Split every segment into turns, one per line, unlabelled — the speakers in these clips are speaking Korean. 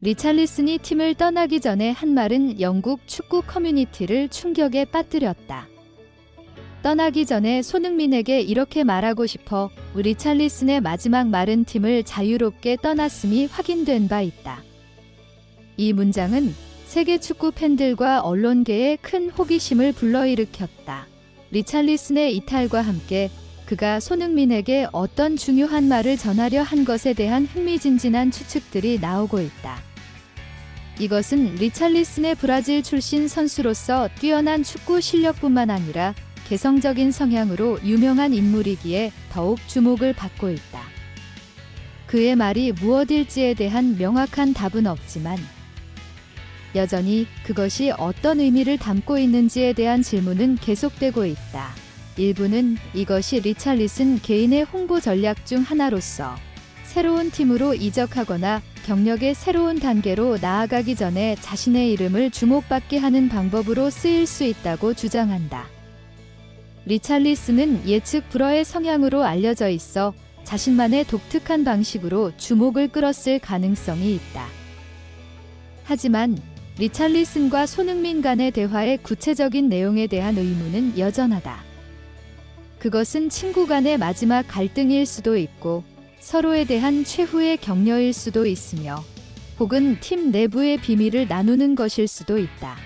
리찰리슨이 팀을 떠나기 전에 한 말은 영국 축구 커뮤니티를 충격에 빠뜨렸다. 떠나기 전에 손흥민에게 이렇게 말하고 싶어 우리 찰리슨의 마지막 말은 팀을 자유롭게 떠났음이 확인된 바 있다. 이 문장은 세계 축구 팬들과 언론계에 큰 호기심을 불러일으켰다. 리찰리슨의 이탈과 함께 그가 손흥민에게 어떤 중요한 말을 전하려 한 것에 대한 흥미진진한 추측들이 나오고 있다. 이것은 리찰리슨의 브라질 출신 선수로서 뛰어난 축구 실력뿐만 아니라 개성적인 성향으로 유명한 인물이기에 더욱 주목을 받고 있다. 그의 말이 무엇일지에 대한 명확한 답은 없지만 여전히 그것이 어떤 의미를 담고 있는지에 대한 질문은 계속되고 있다. 일부는 이것이 리찰리슨 개인의 홍보 전략 중 하나로서 새로운 팀으로 이적하거나 경력의 새로운 단계로 나아가기 전에 자신의 이름을 주목받게 하는 방법으로 쓰일 수 있다고 주장한다. 리찰리스는 예측 불허의 성향으로 알려져 있어 자신만의 독특한 방식으로 주목을 끌었을 가능성이 있다. 하지만 리찰리슨과 손흥민 간의 대화의 구체적인 내용에 대한 의문은 여전하다. 그것은 친구 간의 마지막 갈등일 수도 있고 서로에 대한 최후의 격려일 수도 있으며 혹은 팀 내부의 비밀을 나누는 것일 수도 있다.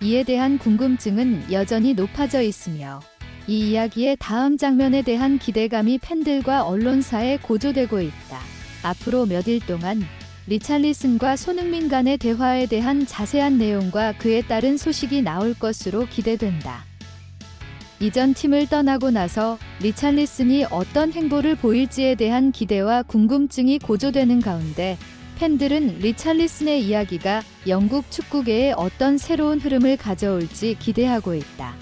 이에 대한 궁금증은 여전히 높아져 있으며 이 이야기의 다음 장면에 대한 기대감이 팬들과 언론사에 고조되고 있다. 앞으로 몇 일 동안 리찰리슨과 손흥민 간의 대화에 대한 자세한 내용과 그에 따른 소식이 나올 것으로 기대된다. 이전 팀을 떠나고 나서 리찰리슨이 어떤 행보를 보일지에 대한 기대와 궁금증이 고조되는 가운데 팬들은 리찰리슨의 이야기가 영국 축구계에 어떤 새로운 흐름을 가져올지 기대하고 있다.